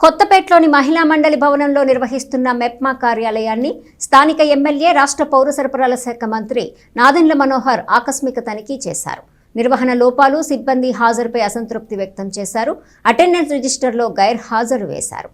కొత్తపేటలోని మహిళా మండలి భవనంలో నిర్వహిస్తున్న మెప్మా కార్యాలయాన్ని స్థానిక ఎమ్మెల్యే రాష్ట్ర పౌర సరఫరాల శాఖ మంత్రి నాదెండ్ల మనోహర్ ఆకస్మిక తనిఖీ చేశారు. నిర్వహణ లోపాలు సిబ్బంది హాజరుపై అసంతృప్తి వ్యక్తం చేశారు. అటెండెన్స్ రిజిస్టర్లో గైర్ హాజరు వేశారు.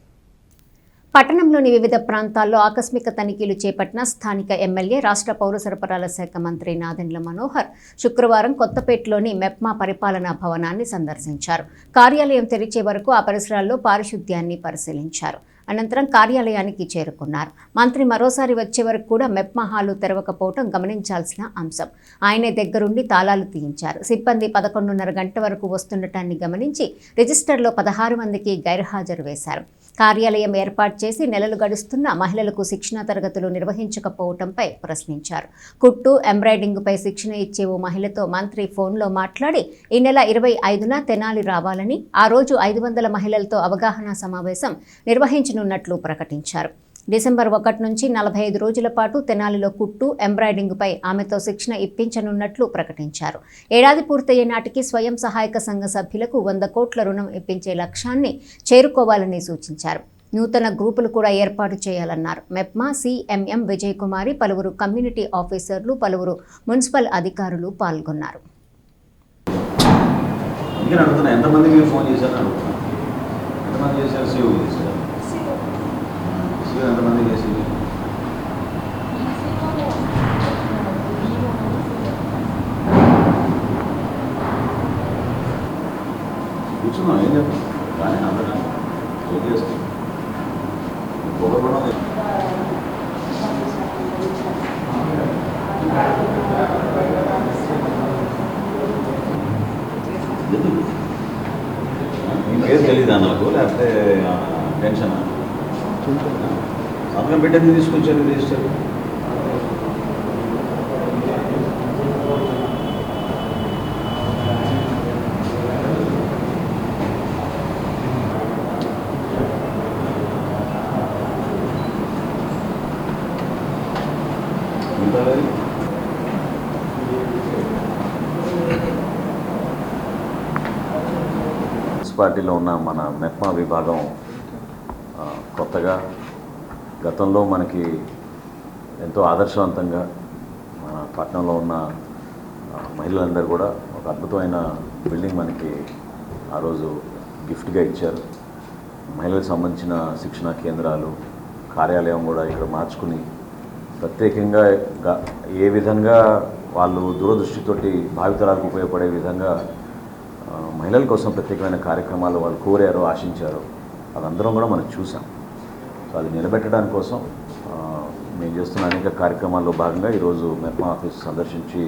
పట్టణంలోని వివిధ ప్రాంతాల్లో ఆకస్మిక తనిఖీలు చేపట్టిన స్థానిక ఎమ్మెల్యే రాష్ట్ర పౌర సరఫరాల శాఖ మంత్రి నాదెండ్ల మనోహర్ శుక్రవారం కొత్తపేటలోని మెప్మా పరిపాలనా భవనాన్ని సందర్శించారు. కార్యాలయం తెరిచే వరకు ఆ పరిసరాల్లో పారిశుద్ధ్యాన్ని పరిశీలించారు. అనంతరం కార్యాలయానికి చేరుకున్నారు. మంత్రి మరోసారి వచ్చే వరకు కూడా మెప్మహాలు తెరవకపోవడం గమనించాల్సిన అంశం. ఆయనే దగ్గరుండి తాళాలు తీయించారు. సిబ్బంది పదకొండున్నర గంట వరకు వస్తుండటాన్ని గమనించి రిజిస్టర్లో పదహారు మందికి గైర్హాజరు వేశారు. కార్యాలయం ఏర్పాటు చేసి నెలలు గడుస్తున్న మహిళలకు శిక్షణ తరగతులు నిర్వహించకపోవటంపై ప్రశ్నించారు. కుట్టు ఎంబ్రాయిడింగ్పై శిక్షణ ఇచ్చే ఓ మహిళతో మంత్రి ఫోన్లో మాట్లాడి ఈ నెల ఇరవై ఐదున తెనాలి రావాలని ఆ రోజు ఐదు వందల మహిళలతో అవగాహన సమావేశం నిర్వహించిన నిర్వహించనున్నట్లు ప్రకటించారు. డిసెంబర్ ఒకటి నుంచి నలభై ఐదు రోజుల పాటు తెనాలిలో కుట్టు ఎంబ్రాయిడింగ్పై ఆమెతో శిక్షణ ఇప్పించనున్నట్లు ప్రకటించారు. ఏడాది పూర్తయ్యే నాటికి స్వయం సహాయక సంఘ సభ్యులకు వంద కోట్ల రుణం ఇప్పించే లక్ష్యాన్ని చేరుకోవాలని సూచించారు. నూతన గ్రూపులు కూడా ఏర్పాటు చేయాలన్నారు. మెప్మా సిఎంఎం విజయ్ కుమారి పలువురు కమ్యూనిటీ ఆఫీసర్లు పలువురు మున్సిపల్ అధికారులు పాల్గొన్నారు. ఎంతమంది ఫోన్ చేశారు? ఎంతమంది చేశారు? ఫోన్ చేశారని అడుగుతున్నా ఎంతమంది చేశారు సేవ్ చేశారు సేవ్ ఎంతమంది చేసింది కూర్చున్నాం ఏం చెప్పాం కానీ అక్కడ బిడ్డని తీసుకొచ్చారు రిజిస్టర్. పార్టీలో ఉన్న మన మెప్మా విభాగం కొత్తగా గతంలో మనకి ఎంతో ఆదర్శవంతంగా మన పట్టణంలో ఉన్న మహిళలందరూ కూడా ఒక అద్భుతమైన బిల్డింగ్ మనకి ఆ రోజు గిఫ్ట్గా ఇచ్చారు. మహిళలకు సంబంధించిన శిక్షణా కేంద్రాలు కార్యాలయం కూడా ఇక్కడ మార్చుకుని ప్రత్యేకంగా ఏ విధంగా వాళ్ళు దూరదృష్టితోటి భావితరాలకు ఉపయోగపడే విధంగా మహిళల కోసం ప్రత్యేకమైన కార్యక్రమాలు వాళ్ళు కోరారు ఆశించారు అదందరం కూడా మనం చూసాం. అది నిలబెట్టడానికి కోసం మేము చేస్తున్న అనేక కార్యక్రమాల్లో భాగంగా ఈరోజు మెప్మా ఆఫీస్ సందర్శించి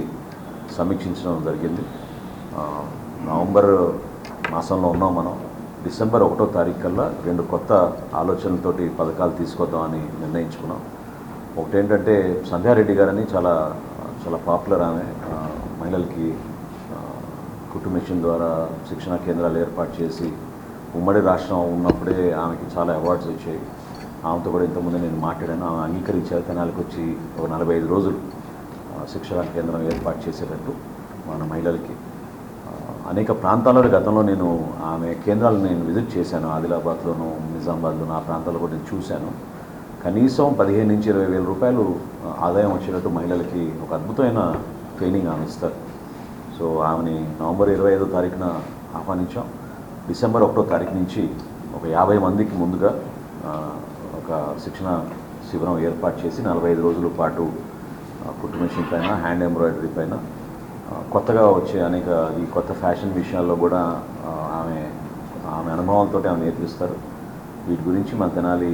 సమీక్షించడం జరిగింది. నవంబర్ మాసంలో ఉన్నాం మనం. డిసెంబర్ ఒకటో తారీఖు కల్లా రెండు కొత్త ఆలోచనలతోటి పథకాలు తీసుకొద్దామని నిర్ణయించుకున్నాం. ఒకటేంటంటే సంధ్యారెడ్డి గారని చాలా చాలా పాపులర్ ఆమె. మహిళలకి కుటుంబ కుట్టు మిషన్ ద్వారా శిక్షణా కేంద్రాలు ఏర్పాటు చేసి ఉమ్మడి రాష్ట్రం ఉన్నప్పుడే ఆమెకి చాలా అవార్డ్స్ వచ్చాయి. ఆమెతో కూడా ఇంతకుముందు నేను మాట్లాడాను. ఆమె అంగీకరించారు తెనాలకు వచ్చి ఒక నలభై ఐదు రోజులు శిక్షణ శిక్షణా కేంద్రం ఏర్పాటు చేసేటట్టు మన మహిళలకి అనేక ప్రాంతాల్లో గతంలో నేను ఆమె కేంద్రాలను నేను విజిట్ చేశాను. ఆదిలాబాద్లోను నిజామాబాద్లోను ఆ ప్రాంతాల్లో కూడా నేను చూశాను. కనీసం పదిహేను నుంచి ఇరవై వేల రూపాయలు ఆదాయం వచ్చేటట్టు మహిళలకి ఒక అద్భుతమైన ట్రైనింగ్ ఆమె ఇస్తారు. సో ఆమెని నవంబర్ ఇరవై ఐదో తారీఖున ఆహ్వానించాం. డిసెంబర్ ఒకటో తారీఖు నుంచి ఒక యాభై మందికి ముందుగా ఒక శిక్షణ శిబిరం ఏర్పాటు చేసి నలభై ఐదు రోజుల పాటు కుట్టు మెషిన్ పైన హ్యాండ్ ఎంబ్రాయిడరీ పైన కొత్తగా వచ్చే అనేక ఈ కొత్త ఫ్యాషన్ విషయాల్లో కూడా ఆమె ఆమె అనుభవంతో ఆమె నేర్పిస్తారు. వీటి గురించి మన తెనాలి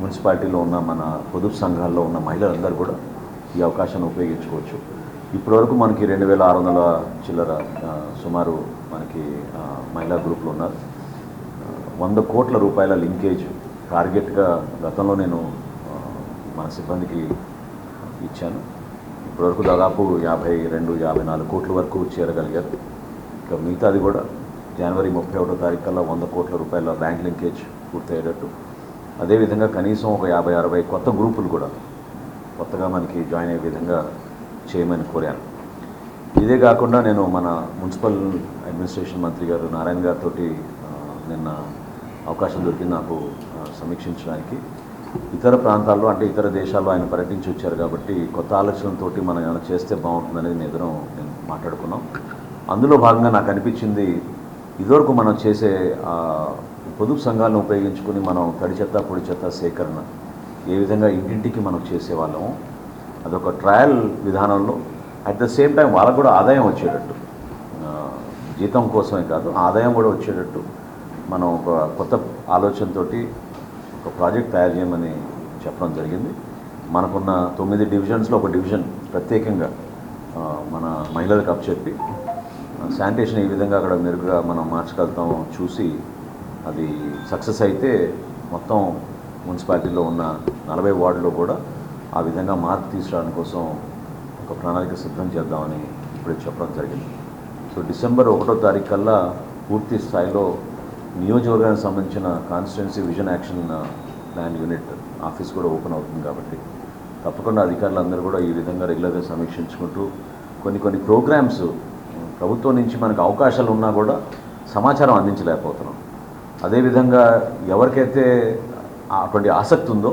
మున్సిపాలిటీలో ఉన్న మన పొదుపు సంఘాల్లో ఉన్న మహిళలందరూ కూడా ఈ అవకాశాన్ని ఉపయోగించుకోవచ్చు. ఇప్పటివరకు మనకి రెండు వేల ఆరు వందల చిల్లర సుమారు మనకి మహిళా గ్రూపులు ఉన్నారు. వంద కోట్ల రూపాయల లింకేజ్ టార్గెట్గా గతంలో నేను మన సిబ్బందికి ఇచ్చాను. ఇప్పటివరకు దాదాపు యాభై రెండు యాభై నాలుగు కోట్ల వరకు చేరగలిగారు. ఇక మిగతాది కూడా జనవరి ముప్పై ఒకటో తారీఖు కల్లా వంద కోట్ల రూపాయల బ్యాంక్ లింకేజ్ పూర్తయ్యేటట్టు. అదేవిధంగా కనీసం ఒక యాభై అరవై కొత్త గ్రూపులు కూడా కొత్తగా మనకి జాయిన్ అయ్యే విధంగా చేయమని కోరాను. ఇదే కాకుండా నేను మన మున్సిపల్ అడ్మినిస్ట్రేషన్ మంత్రి గారు నారాయణ గారితో నిన్న అవకాశం దొరికింది. నాకు సమీక్షించడానికి. ఇతర ప్రాంతాల్లో అంటే ఇతర దేశాల్లో ఆయన పర్యటించి వచ్చారు కాబట్టి కొత్త ఆలోచనలతోటి మనం ఏమైనా చేస్తే బాగుంటుందనేది నేను నేను మాట్లాడుకున్నాం. అందులో భాగంగా నాకు అనిపించింది ఇదివరకు మనం చేసే పొదుపు సంఘాలను ఉపయోగించుకుని మనం తడి చెత్త పొడి చెత్త సేకరణ ఏ విధంగా ఇంటింటికి మనం చేసేవాళ్ళము అదొక ట్రయల్ విధానంలో అట్ ద సేమ్ టైం వాళ్ళకు కూడా ఆదాయం వచ్చేటట్టు. జీతం కోసమే కాదు ఆదాయం కూడా వచ్చేటట్టు మనం ఒక కొత్త ఆలోచనతోటి ఒక ప్రాజెక్ట్ తయారు చేయమని చెప్పడం జరిగింది. మనకున్న తొమ్మిది డివిజన్స్లో ఒక డివిజన్ ప్రత్యేకంగా మన మహిళలకు అప్పచెప్పి శానిటేషన్ ఈ విధంగా అక్కడ మెరుగుగా మనం మార్చగలుగుతాం చూసి అది సక్సెస్ అయితే మొత్తం మున్సిపాలిటీలో ఉన్న నలభై వార్డులో కూడా ఆ విధంగా మార్పు తీసుకురావడం కోసం ఒక ప్రణాళిక సిద్ధం చేద్దామని ఇప్పుడు చెప్పడం జరిగింది. సో డిసెంబర్ ఒకటో తారీఖు కల్లా పూర్తి స్థాయిలో నియోజకవర్గానికి సంబంధించిన constituency vision action plan unit office కూడా ఓపెన్ అవుతుంది కాబట్టి తప్పకుండా అధికారులందరూ కూడా ఈ విధంగా రెగ్యులర్గా సమీక్షించుకుంటూ కొన్ని కొన్ని ప్రోగ్రామ్స్ ప్రభుత్వం నుంచి మనకు అవకాశాలు ఉన్నా కూడా సమాచారం అందించలేకపోతున్నాం. అదేవిధంగా ఎవరికైతే అటువంటి ఆసక్తి ఉందో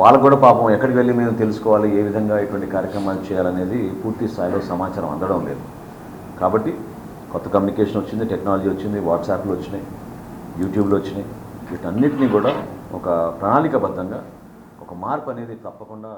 వాళ్ళకు కూడా పాపం ఎక్కడికి వెళ్ళి మేము తెలుసుకోవాలి ఏ విధంగా ఇటువంటి కార్యక్రమాలు చేయాలనేది పూర్తి స్థాయిలో సమాచారం అందడం లేదు. కాబట్టి కొత్త కమ్యూనికేషన్ వచ్చింది టెక్నాలజీ వచ్చింది వాట్సాప్లు వచ్చినాయి. యూట్యూబ్లో వచ్చినాయి. వీటన్నిటినీ కూడా ఒక ప్రణాళికబద్ధంగా ఒక మార్పు అనేది తప్పకుండా